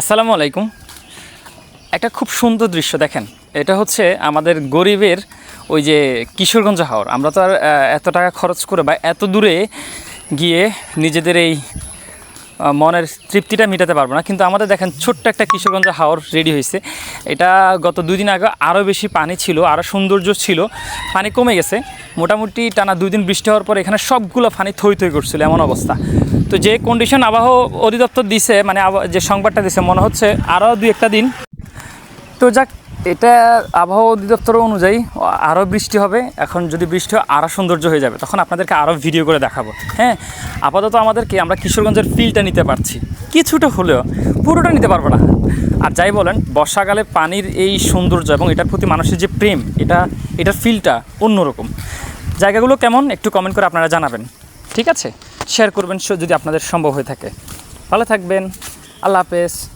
আসসালামু আলাইকুম। একটা খুব সুন্দর দৃশ্য দেখেন। এটা হচ্ছে আমাদের গরিবের ওই যে কিশোরগঞ্জ হাওর। আমরা তো আর এত টাকা খরচ করে বা এত দূরে গিয়ে নিজেদের এই মনের তৃপ্তিটা মেটাতে পারব না। কিন্তু আমাদের দেখেন ছোট্ট একটা কিশোরগঞ্জ হাওর রেডি হয়েছে। এটা গত দুই দিন আগে আরও বেশি পানি ছিল আরও সৌন্দর্য ছিল। পানি কমে গেছে। মোটামুটি টানা দুই দিন বৃষ্টি হওয়ার পর এখানে সবগুলো পানি থই থই করছিল এমন অবস্থা। তো যে কন্ডিশন আবহাওয়া অধিদপ্তর দিছে মানে যে সংবাদটা দিছে, মনে হচ্ছে আরও দুই একটা দিন। তো যাক এটা আবহাওয়া অধিদপ্তর অনুযায়ী আরও বৃষ্টি হবে। এখন যদি বৃষ্টি হয়, আরও সৌন্দর্য হয়ে যাবে। তখন আপনাদেরকে আরও ভিডিও করে দেখাবো। হ্যাঁ আপাতত আমাদেরকে আমরা কিশোরগঞ্জের ফিলটা নিতে পারছি। কিছুটা হলেও, পুরোটা নিতে পারব না। আর যাই বলেন, বর্ষাকালে পানির এই সৌন্দর্য এবং এটার প্রতি মানুষের যে প্রেম, এটা, এটার ফিলটা অন্যরকম। জায়গাগুলো কেমন, একটু কমেন্ট করে আপনারা জানাবেন। ঠিক আছে? শেয়ার করবেন যদি আপনাদের সম্ভব হয়ে থাকে। ভালো থাকবেন। আল্লাহ হাফেজ।